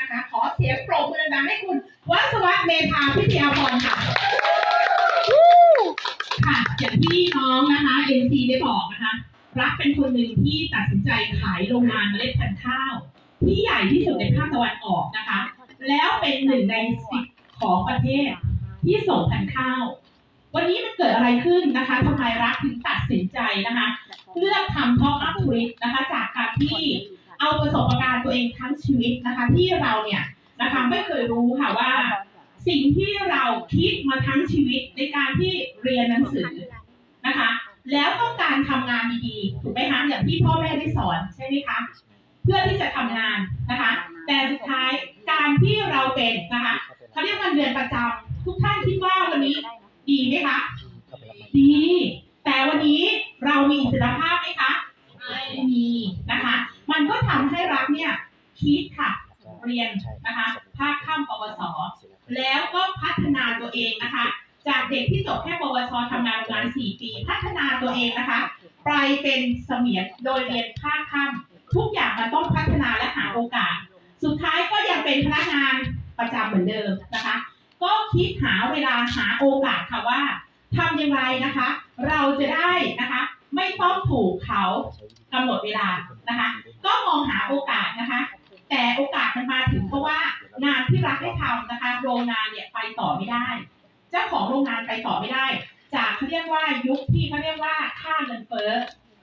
นะคะ ขอเสียงปรบมือดังๆให้คุณวัสวัฒน์เมธาพิทยาพรค่ะ ค่ะ อย่างที่น้องนะคะ NC ได้บอกนะคะ รักเป็นคนหนึ่งที่ตัดสินใจขายโรงงานเมล็ดพันธุ์ข้าว ที่ใหญ่ที่สุดในภาคตะวันออกนะคะ แล้วเป็นหนึ่งในสิบของประเทศที่ส่งพันธุ์ข้าว วันนี้มันเกิดอะไรขึ้นนะคะทำไมรักถึงตัดสินใจนะคะ เลือกทำท็อปอัพทวิตนะคะ จากการที่ เอาประสบการณ์ตัวเองทั้งชีวิตนะคะที่เราเนี่ยนะคะไม่เคยรู้ค่ะว่า สิ่งที่เราคิดมาทั้งชีวิตในการที่เรียนหนังสือนะคะ แล้วต้องการทำงานดีๆถูกไหมคะอย่างที่พ่อแม่ได้สอนใช่ไหมคะเพื่อที่จะทำงานนะคะ แต่สุดท้ายการที่เราเป็นนะคะเขาเรียกว่าเดือนประจำทุกท่านคิดว่าวันนี้ดีไหมคะดี แต่วันนี้เรามีอิสรภาพไหมคะไม่มีนะคะ มันก็ทำให้รักเนี่ยคิดค่ะเรียนนะคะภาคข้ามปวส แล้วก็พัฒนาตัวเองนะคะ จากเด็กที่จบแค่ปวชทำงานโรงงาน4ปี พัฒนาตัวเองนะคะ ไปเป็นเสมียนโดยเรียนภาคค่ำทุกอย่างมันต้องพัฒนาและหาโอกาส สุดท้ายก็ยังเป็นพนักงานประจำเหมือนเดิมนะคะ ก็คิดหาเวลาหาโอกาสค่ะว่าทำอย่างไรนะคะ เราจะได้นะคะ ไม่ต้องถูกเขากำหนดเวลานะคะ ก็มองหาโอกาสนะคะ แต่โอกาสมันมาถึงเพราะว่างานที่รักได้ทำนะคะ โรงงานเนี่ยไปต่อไม่ได้ เจ้าของโรงงานไปต่อไม่ได้ จากเขาเรียกว่ายุคที่เขาเรียกว่าค่าเงินเฟ้อ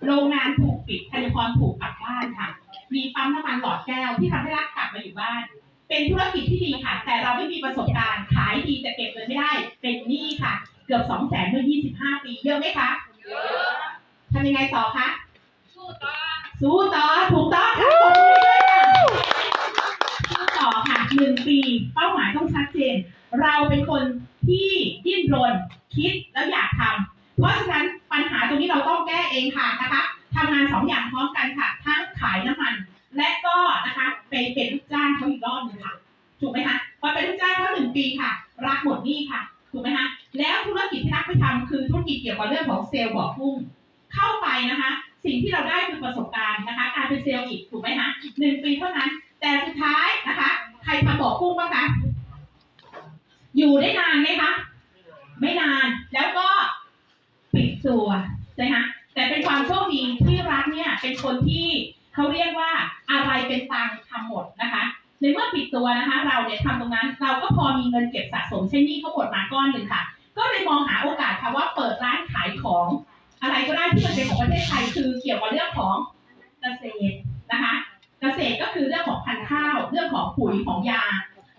โรงงานถูกปิดธัญพรถูกกลับบ้านค่ะ มีปั๊มน้ำมันหลอดแก้วที่ทำให้รักกลับมาอยู่บ้าน เป็นธุรกิจที่ดีค่ะ แต่เราไม่มีประสบการณ์ขายดีแต่เก็บเงินไม่ได้ เป็นหนี้ค่ะ เกือบสองแสนเมื่อ25 ปีเยอะไหมคะเยอะทำยังไงต่อคะ สู้ต่อถูกต้องค่ะสู้ต่อค่ะหนึ่งปี เป้าหมายต้องชัดเจน เราเป็นคนที่ดิ้นรนคิดแล้วอยากทำเพราะฉะนั้นปัญหาตรงนี้เราต้องแก้เองค่ะนะคะทำงานสองอย่างพร้อมกันค่ะทั้งขายน้ำมัน และก็นะคะไปเป็นลูกจ้างเขาอีกรอบหนึงค่ะถูกไหมคะพอเป็นลูกจ้างเขาหนึ่งปีค่ะ รักหมดหนี้ค่ะถูกไหมคะแล้วธุรกิจที่รักไปทำคือธุรกิจเกี่ยวกับเรื่องของเซลล์บ่อกุ้งเข้าไปนะคะ สิ่งที่เราได้ อีกถูกไหมคะหนึ่งปีเท่านั้น แต่สุดท้ายนะคะ ใครทำบ่อกุ้งบ้างคะอยู่ได้นานไหมคะไม่นานแล้วก็ปิดตัวใช่ไหมคะแต่เป็นความโชคดีที่รักเนี่ยเป็นคนที่เขาเรียกว่าอะไรเป็นตังทำหมดนะคะในเมื่อปิดตัวนะคะ เราเนี่ยทำตรงนั้น เราก็พอมีเงินเก็บสะสมใช้หนี้เขาหมดมาก้อนหนึ่งค่ะ ก็เลยมองหาโอกาสค่ะว่าเปิดร้านขายของ อะไรก็ได้ที่มันเป็นของประเทศไทยคือเกี่ยวกับเรื่องของเกษตร นะคะเกษตรก็คือเรื่องของพันธุ์ข้าวเรื่องของปุ๋ยของยา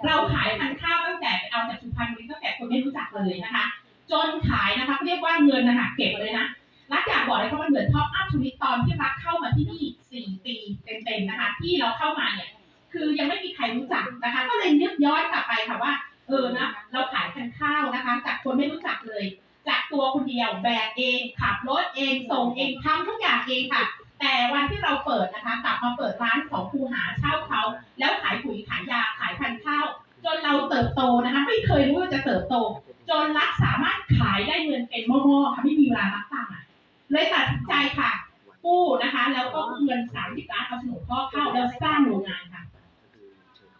เราขายพันธุ์ข้าวตั้งแต่เอาจากสุพรรณบุรีตั้งแต่คนไม่รู้จักเลยนะคะ จนขายนะคะเรียกว่าเงินนะคะเก็บเลยนะรักอยากบอกเลยว่ามันเหมือนท็อปอัพชีวิตตอนที่รักเข้ามาที่นี่สี่ปีเต็มๆนะคะ ที่เราเข้ามาเนี่ยคือยังไม่มีใครรู้จักนะคะ ก็เลยนึกย้อนกลับไปค่ะว่า เออนะเราขายพันธุ์ข้าวนะคะ จากคนไม่รู้จักเลย จากตัวคนเดียวแบกเองขับรถเองส่งเองทำทุกอย่างเองค่ะ แต่วันที่เราเปิดนะคะกลับมาเปิดร้านของครูหาเช่าเขา แล้วขายปุ๋ยขายยาขายพันธุ์ข้าว จนเราเติบโตนะคะไม่เคยรู้ว่าจะเติบโต จนรักสามารถขายได้เงินเป็นหม้อๆค่ะไม่มีเวลารับตังค์เลยตัดสินใจค่ะกู้นะคะ แล้วก็เงิน30ล้านเอาโฉนดพ่อเข้าแล้วสร้างโรงงานค่ะ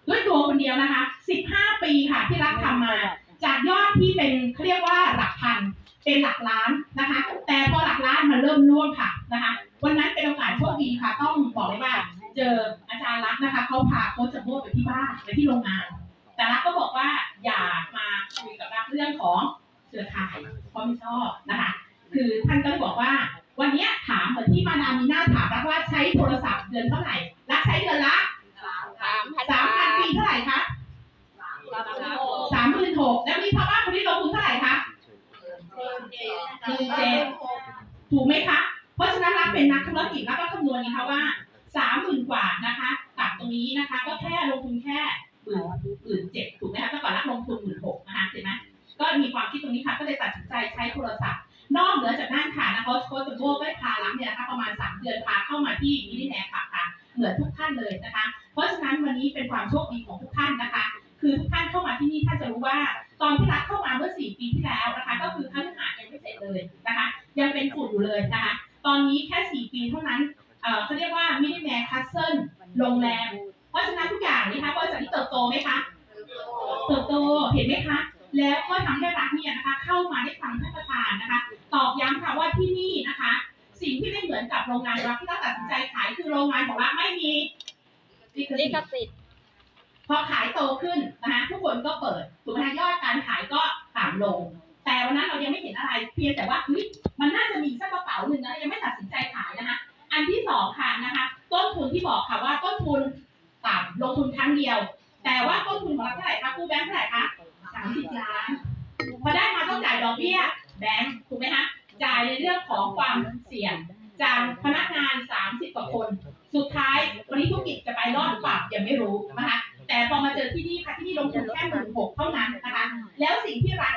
ด้วยตัวคนเดียวนะคะ15ปีค่ะที่รักทำมา จากยอดที่เป็นเขาเรียกว่าหลักพันเป็นหลักล้านนะคะ แต่พอหลักล้านมันเริ่มร่วงค่ะนะคะ วันนั้นเป็น โอกาสโชคดีค่ะต้องบอกเลยว่า เจออาจารย์รักษณ์นะคะเขาพาโค้ชจะโม่ไปที่บ้านไปที่โรงงาน แต่รักก็บอกว่าอย่ามาคุยกับรักเรื่องของเครือข่ายเพราะไม่ชอบนะคะ คือท่านก็เลยบอกว่า วันเนี้ยถามเหมือนที่มาดามมีหน้าถามรักว่าใช้โทรศัพท์เดือนเท่าไหร่รักใช้เดือนละสามพันสามพันปีเท่าไหร่คะสามพันสามหมื่นหกแล้วมีชาวบ้านคนที่ลงทุนเท่าไหร่คะถูกไหมคะ เพราะฉะนั้นรักเป็นนักธุรกิจแล้วก็คำนวณนะคะว่าสามหมื่นกว่านะคะกับตรงนี้นะคะ ก็แค่ลงทุนแค่หมื่นหมื่นเจ็ดถูกไหมคะเมื่อก่อนรักลงทุนหมื่นหกนะคะเห็นไหมก็มีความคิดตรงนี้ค่ะก็เลยตัดสินใจใช้โทรศัพท์นอกเหนือจากนั้นค่ะนะเขาโค้ชจะโบก็ได้พารักเนี่ยนะคะประมาณสามเดือนพาเข้ามาที่มินิแนร์ค่ะค่ะ เหมือนทุกท่านเลยนะคะ เพราะฉะนั้นวันนี้เป็นความโชค แค่ 4 ปีเท่านั้นเขาเรียกว่ามินิแมร์คัสเซิลโรงแรม เพราะฉะนั้นทุกอย่างนะคะบริษัทที่เติบโตไหมคะ เติบโต เห็นไหมคะ แล้วก็ทำให้รัฐเนี่ยนะคะ เข้ามาได้ฟังท่านประธานนะคะ ตอกย้ำค่ะว่าที่นี่นะคะ สิ่งที่ไม่เหมือนกับโรงงานรัฐที่เราตัดสินใจขายคือโรงงานของรัฐไม่มีลิขลิสิทขธิ์สิทธิ์พอขายโตขึ้นนะคะทุกคนก็เปิดถูกไหมคะยอดการขายก็ต่ำลง แต่วันนั้นเรายังไม่เห็นอะไรเพียงแต่ว่ามันน่าจะมีสักกระเป๋าหนึ่งนะยังไม่ตัดสินใจขายนะคะ อันที่สองค่ะนะคะ ต้นทุนที่บอกค่ะว่าต้นทุนต่ำลงทุนครั้งเดียว แต่ว่าต้นทุนของเราเท่าไหร่คะกู้แบงค์เท่าไหร่คะสามสิบล้านพอได้มาต้องจ่ายดอกเบี้ยแบงค์ถูกไหมคะจ่ายในเรื่องของความเสี่ยงจากพนักงาน 30กว่าคน สุดท้ายวันนี้ธุรกิจจะไปรอดหรือเปล่ายังไม่รู้นะคะแต่พอมาเจอที่นี่ค่ะที่นี่ลงทุนแค่หมื่นหกเท่านั้นนะคะ แล้วสิ่งที่รัฐ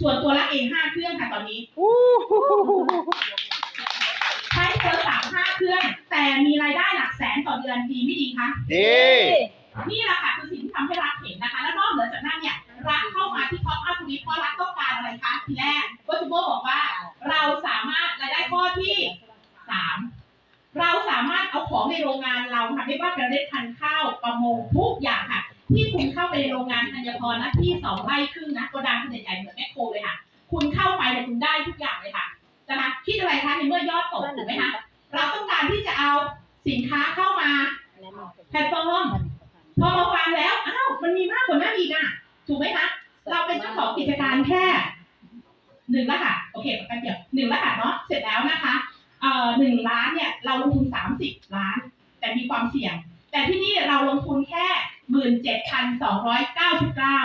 ส่วนตัวละเองห้าเครื่องค่ะตอนนี้ ใช้โทรศัพท์ห้าเครื่อง แต่มีรายได้หลักแสนต่อเดือนดีไม่ดีคะ ดี นี่แหละค่ะคือสิ่งที่ทำให้รัฐเห็นนะคะ แล้วนอกเหนือจากนั้นเนี่ยรัฐเข้ามาที่ท็อปอัพทูริสเพราะรัฐต้องการอะไรคะทีแรกโคชโบบอกว่า เราสามารถรายได้ข้อที่สามเราสามารถเอาของในโรงงานเราค่ะไม่ว่าจะเล็ดพันธุ์ข้าวประมงทุกอย่างค่ะ ที่คุณเข้าไปในโรงงานธัญพรนะที่สองไร่ครึ่งนะโกดัง สินค้าเข้ามาแพลตฟอร์มพอมาฟังแล้วอ้าวมันมีมากกว่านั้นอีกอะถูกไหมคะเราเป็นเจ้าของกิจการแค่หนึ่งรหัสโอเคแป๊บเดียวหนึ่งรหัสเนาะเสร็จแล้วนะคะเอ่อหนึ่งล้านเนี่ยเราลงทุนสามสิบล้าน แต่มีความเสี่ยง แต่ที่นี่เราลงทุนแค่หมื่นเจ็ดพันสองร้อยเก้าสิบเก้า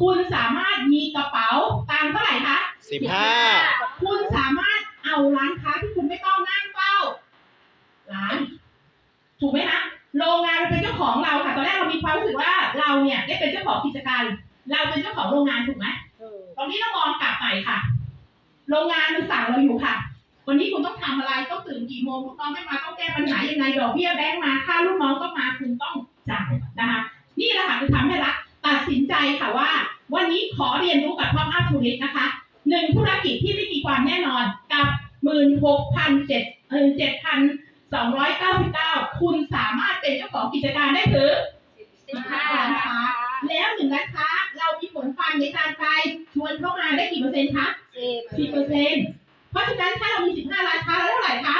คุณสามารถมีกระเป๋าตังค์เท่าไหร่คะสิบห้าคุณสามารถเอาร้านค้าที่คุณไม่ต้องนั่งเฝ้า ร้าน ถูกไหมคะโรงงานเราเป็นเจ้าของเราค่ะตอนแรกเรามีความรู้สึกว่าเราเนี่ยได้เป็นเจ้าของกิจการ เราเป็นเจ้าของโรงงานถูกไหมตอนนี้เรามองกลับไปค่ะ โรงงานมันสั่งเราอยู่ค่ะ วันนี้คุณต้องทำอะไรต้องตื่นกี่โมงลูกน้องไม่มาต้องแก้ปัญหายังไงดอกเบี้ยแบงก์มาค่าลูกน้องก็มาคุณต้องจ่ายนะคะนี่แหละค่ะคือทำให้รัฐตัดสินใจค่ะว่า วันนี้ขอเรียนรู้กับท็อปอัพทูริสนะคะหนึ่งธุรกิจที่ไม่มีความแน่นอนกับหมื่นหกพันเจ็ดเออเจ็ดพันสองร้อยเก้าสิบ ของกิจการได้ถึงสิบห้าร้านค้าแล้วหนึ่งร้านค้าเรามีผลฟันในการไปชวนเข้ามาได้กี่เปอร์เซ็นต์คะสิบสิบเปอร์เซ็นต์เพราะฉะนั้นถ้าเรามีสิบห้าร้านค้าแล้วเท่าไหร่คะ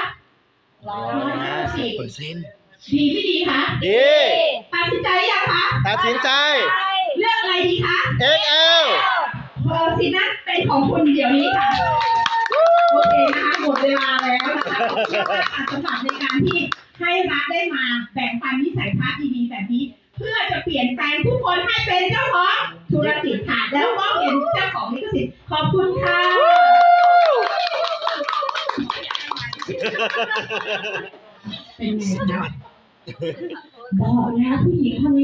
ร้อร้อยยห้าสิบเปอร์เซ็นต์ดีไม่ดีคะดีตัดสินใจยังคะตัดสินใจ เลือกอะไรดีคะ XL เออสินะเป็นของคุณเดี๋ยวนี้ค่ะโอเคนะคะหมดเวลาแล้วนะคะเชื่อว่าอาจจะฝากในการที่ ให้รัฐได้มาแบ่งปันนิสัยทัศน์ดีๆแบบนี้ เพื่อจะเปลี่ยนแปลงทุกคนให้เป็นเจ้าของธุรกิจค่ะแล้วก็เป็นเจ้าของลิขสิทธิ์ขอบคุณค่ะเป็นไงคะบอกแล้วผู้หญิงคนนี้